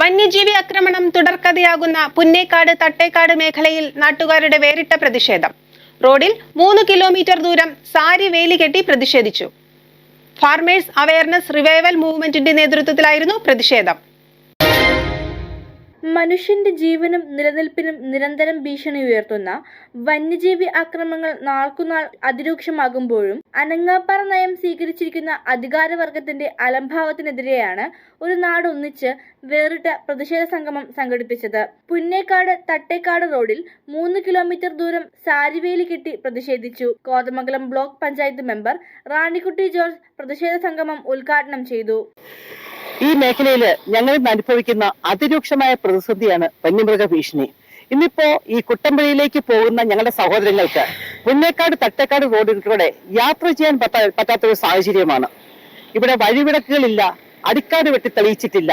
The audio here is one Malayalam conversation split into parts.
വന്യജീവി ആക്രമണം തുടർക്കഥയാകുന്ന പുന്നേക്കാട് തട്ടേക്കാട് മേഖലയിൽ നാട്ടുകാരുടെ വേറിട്ട പ്രതിഷേധം. റോഡിൽ മൂന്ന് കിലോമീറ്റർ ദൂരം സാരി വേലി കെട്ടി പ്രതിഷേധിച്ചു. ഫാർമേഴ്സ് അവയർനെസ് റിവൈവൽ മൂവ്മെന്റിന്റെ നേതൃത്വത്തിലായിരുന്നു പ്രതിഷേധം. മനുഷ്യന്റെ ജീവനും നിലനിൽപ്പിനും നിരന്തരം ഭീഷണി ഉയർത്തുന്ന വന്യജീവി ആക്രമണങ്ങൾ നാൾക്കുനാൾ അതിരൂക്ഷമാകുമ്പോഴും അനങ്ങാപ്പാറ നയം സ്വീകരിച്ചിരിക്കുന്ന അധികാരവർഗത്തിന്റെ അലംഭാവത്തിനെതിരെയാണ് ഒരു നാട് ഒന്നിച്ച് വേറിട്ട പ്രതിഷേധ സംഗമം സംഘടിപ്പിച്ചത്. പുന്നേക്കാട് തട്ടേക്കാട് റോഡിൽ മൂന്ന് കിലോമീറ്റർ ദൂരം സാരിവേലി കെട്ടി പ്രതിഷേധിച്ചു. Kothamangalam block panchayat member Ranikutty George പ്രതിഷേധ സംഗമം ഉദ്ഘാടനം ചെയ്തു. ഈ മേഖലയിൽ ഞങ്ങൾ അനുഭവിക്കുന്ന അതിരൂക്ഷമായ പ്രതിസന്ധിയാണ് വന്യമൃഗ ഭീഷണി. ഇന്നിപ്പോ ഈ കുട്ടമ്പുഴയിലേക്ക് പോകുന്ന ഞങ്ങളുടെ സഹോദരങ്ങൾക്ക് പുന്നേക്കാട് തട്ടേക്കാട് റോഡിലൂടെ യാത്ര ചെയ്യാൻ പറ്റാത്ത ഒരു സാഹചര്യമാണ്. ഇവിടെ വഴിവിടക്കുകളില്ല അടിക്കാട് വെട്ടി തെളിയിച്ചിട്ടില്ല.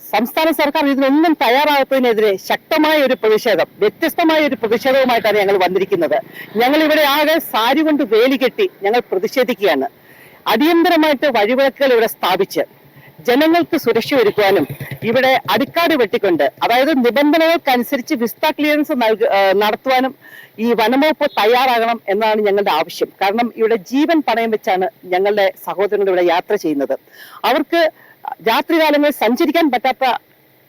സംസ്ഥാന സർക്കാർ ഇതിനൊന്നും തയ്യാറാകാത്തതിനെതിരെ ശക്തമായ ഒരു പ്രതിഷേധം വ്യത്യസ്തമായ ഒരു പ്രതിഷേധവുമായിട്ടാണ് ഞങ്ങൾ വന്നിരിക്കുന്നത്. ഞങ്ങൾ ഇവിടെ ആകെ സാരി കൊണ്ട് വേലി കെട്ടി ഞങ്ങൾ പ്രതിഷേധിക്കുകയാണ്. അടിയന്തരമായിട്ട് വഴിവിളക്കുകൾ ഇവിടെ സ്ഥാപിച്ച് ജനങ്ങൾക്ക് സുരക്ഷ ഒരുക്കുവാനും ഇവിടെ അടിക്കാട് വെട്ടിക്കൊണ്ട് അതായത് നിബന്ധനകൾക്കനുസരിച്ച് വിസ്ത ക്ലിയറൻസ് നൽക നടത്തുവാനും ഈ വനംവകുപ്പ് തയ്യാറാകണം എന്നതാണ് ഞങ്ങളുടെ ആവശ്യം. കാരണം ഇവിടെ ജീവൻ പണയം വെച്ചാണ് ഞങ്ങളുടെ സഹോദരങ്ങൾ ഇവിടെ യാത്ര ചെയ്യുന്നത്. അവർക്ക് രാത്രികാലങ്ങളിൽ സഞ്ചരിക്കാൻ പറ്റാത്ത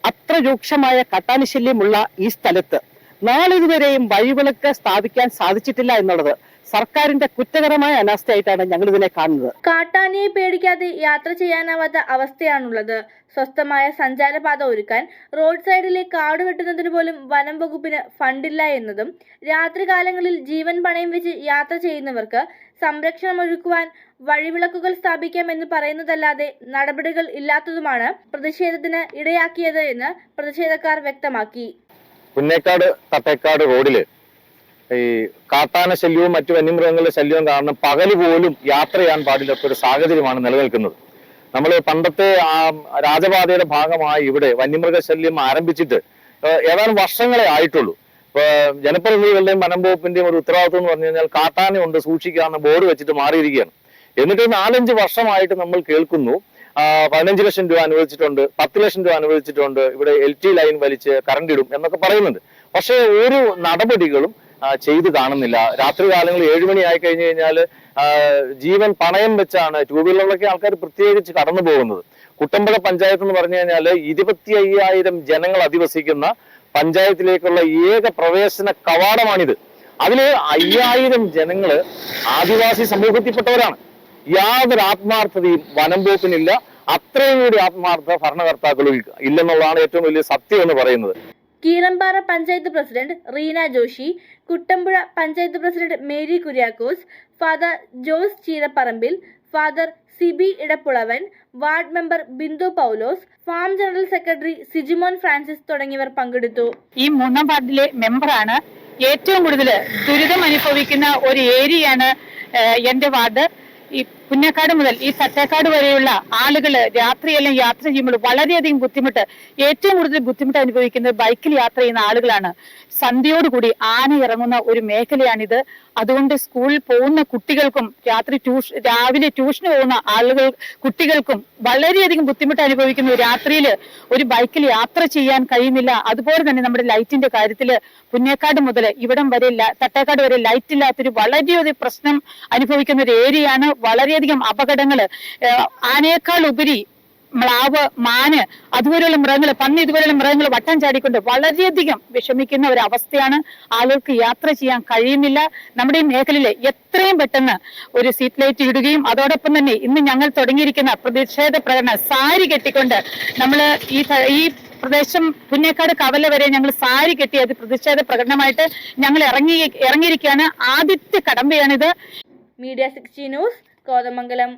അത്ര രൂക്ഷമായ കട്ടാനുശല്യമുള്ള ഈ സ്ഥലത്ത് നാളിതുവരെയും വഴിവിളക്ക് സ്ഥാപിക്കാൻ സാധിച്ചിട്ടില്ല എന്നുള്ളത് സർക്കാരിന്റെ കുറ്റകരമായ അനാസ്ഥയായിട്ടാണ് ഞങ്ങൾ ഇതിനെ കാണുന്നത്. കാട്ടാനയെ പേടിക്കാതെ യാത്ര ചെയ്യാനാവാത്ത അവസ്ഥയാണുള്ളത്. സ്വസ്ഥമായ സഞ്ചാരപാത ഒരുക്കാൻ റോഡ് സൈഡിലെ കാട് വെട്ടുന്നതിന് പോലും വനം വകുപ്പിന് ഫണ്ടില്ല എന്നതും രാത്രികാലങ്ങളിൽ ജീവൻ പണയം വെച്ച് യാത്ര ചെയ്യുന്നവർക്ക് സംരക്ഷണം ഒരുക്കുവാൻ വഴിവിളക്കുകൾ സ്ഥാപിക്കാം എന്ന് പറയുന്നതല്ലാതെ നടപടികൾ ഇല്ലാത്തതുമാണ് പ്രതിഷേധത്തിന് ഇടയാക്കിയത് എന്ന് പ്രതിഷേധക്കാർ വ്യക്തമാക്കി. പുന്നേക്കാട് തട്ടേക്കാട് റോഡിൽ ഈ കാട്ടാന ശല്യവും മറ്റു വന്യമൃഗങ്ങളുടെ ശല്യവും കാരണം പകൽ പോലും യാത്ര ചെയ്യാൻ പാടില്ലാത്ത ഒരു സാഹചര്യമാണ് നിലനിൽക്കുന്നത്. നമ്മൾ പണ്ടത്തെ ആ രാജപാതയുടെ ഭാഗമായി ഇവിടെ വന്യമൃഗ ശല്യം ആരംഭിച്ചിട്ട് ഏതാനും വർഷങ്ങളെ ആയിട്ടുള്ളൂ. ഇപ്പൊ ജനപ്രതിനിധികളുടെയും വനം വകുപ്പിന്റെയും ഒരു ഉത്തരവാദിത്വം എന്ന് പറഞ്ഞു കഴിഞ്ഞാൽ കാട്ടാനയുണ്ട് സൂക്ഷിക്കാന്ന് ബോർഡ് വെച്ചിട്ട് മാറിയിരിക്കുകയാണ്. എന്നിട്ട് നാലഞ്ച് വർഷമായിട്ട് നമ്മൾ കേൾക്കുന്നു. പതിനഞ്ച് ലക്ഷം രൂപ അനുവദിച്ചിട്ടുണ്ട് പത്ത് ലക്ഷം രൂപ അനുവദിച്ചിട്ടുണ്ട് ഇവിടെ എൽ ടി ലൈൻ വലിച്ച് കറണ്ട് ഇടും എന്നൊക്കെ പറയുന്നുണ്ട്. പക്ഷേ ഒരു നടപടികളും ചെയ്തു കാണുന്നില്ല. രാത്രി കാലങ്ങളിൽ ഏഴുമണി ആയി കഴിഞ്ഞു കഴിഞ്ഞാൽ ജീവൻ പണയം വെച്ചാണ് ടൂ വീലറിലൊക്കെ ആൾക്കാർ പ്രത്യേകിച്ച് കടന്നു പോകുന്നത്. കുട്ടമ്പുഴ പഞ്ചായത്ത് എന്ന് പറഞ്ഞു കഴിഞ്ഞാൽ ഇരുപത്തി അയ്യായിരം ജനങ്ങൾ അധിവസിക്കുന്ന പഞ്ചായത്തിലേക്കുള്ള ഏക പ്രവേശന കവാടമാണിത്. അതിൽ അയ്യായിരം ജനങ്ങൾ ആദിവാസി സമൂഹത്തിൽപ്പെട്ടവരാണ്. യാതൊരു ആത്മാർത്ഥതയും വനം വകുപ്പിനില്ല. അത്രയും കൂടി ആത്മാർത്ഥ ഭരണകർത്താക്കളും ഇല്ലെന്നുള്ളതാണ് ഏറ്റവും വലിയ സത്യം എന്ന് പറയുന്നത്. Keerampara panchayat president Reena Joshi Kuttampuzha panchayat president Mary Kuriakose Father Jose Cheeraparambil Father Sibi Edappulavan ward member Bindu Paulose farm general secretary Sijimon Francis തുടങ്ങിയവർ പങ്കെടുത്തു. ഈ മൂന്നാം വാർഡിലെ മെമ്പറാണ് ഏറ്റവും കൂടുതൽ ദുരിതം അനുഭവിക്കുന്ന ഒരു ഏരിയയാണ് എന്റെ വാർഡ്. പുന്നക്കാട് മുതൽ ഈ തട്ടേക്കാട് വരെയുള്ള ആളുകൾ രാത്രിയെല്ലാം യാത്ര ചെയ്യുമ്പോൾ വളരെയധികം ബുദ്ധിമുട്ട് ഏറ്റവും കൂടുതൽ ബുദ്ധിമുട്ട് അനുഭവിക്കുന്നത് ബൈക്കിൽ യാത്ര ചെയ്യുന്ന ആളുകളാണ്. സന്ധ്യയോടുകൂടി ആന ഇറങ്ങുന്ന ഒരു മേഖലയാണിത്. അതുകൊണ്ട് സ്കൂളിൽ പോകുന്ന കുട്ടികൾക്കും രാത്രി ട്യൂഷൻ രാവിലെ ട്യൂഷന് പോകുന്ന ആളുകൾ കുട്ടികൾക്കും വളരെയധികം ബുദ്ധിമുട്ട് അനുഭവിക്കുന്നു. രാത്രിയിൽ ഒരു ബൈക്കിൽ യാത്ര ചെയ്യാൻ കഴിയുന്നില്ല. അതുപോലെ തന്നെ നമ്മുടെ ലൈറ്റിന്റെ കാര്യത്തിൽ പുന്നേക്കാട് മുതൽ ഇവിടം വരെ തട്ടേക്കാട് വരെ ലൈറ്റ് ഇല്ലാത്തൊരു വളരെയൊരു പ്രശ്നം അനുഭവിക്കുന്ന ഒരു ഏരിയയാണ്. വളരെയധികം അപകടങ്ങൾ ആനയേക്കാൾ ഉപരി മ്ലാവ് മാന് അതുപോലെയുള്ള മൃഗങ്ങൾ പന്നി ഇതുപോലെയുള്ള മൃഗങ്ങൾ വട്ടം ചാടിക്കൊണ്ട് വളരെയധികം വിഷമിക്കുന്ന ഒരു അവസ്ഥയാണ് ആളുകൾക്ക് യാത്ര ചെയ്യാൻ കഴിയുന്നില്ല. നമ്മുടെ ഈ മേഖലയിൽ എത്രയും പെട്ടെന്ന് ഒരു സീറ്റ് ലൈറ്റ് ഇടുകയും അതോടൊപ്പം തന്നെ ഇന്ന് ഞങ്ങൾ തുടങ്ങിയിരിക്കുന്ന പ്രതിഷേധ പ്രകടനം സാരി കെട്ടിക്കൊണ്ട് നമ്മൾ ഈ ഈ പ്രദേശം പുന്നേക്കാട് കവല വരെ ഞങ്ങൾ സാരി കെട്ടി അത് പ്രതിഷേധ പ്രകടനമായിട്ട് ഞങ്ങൾ ഇറങ്ങി ഇറങ്ങിയിരിക്കുകയാണ്. ആദ്യത്തെ കടമ്പയാണിത്. Media sixty news Kothamangalam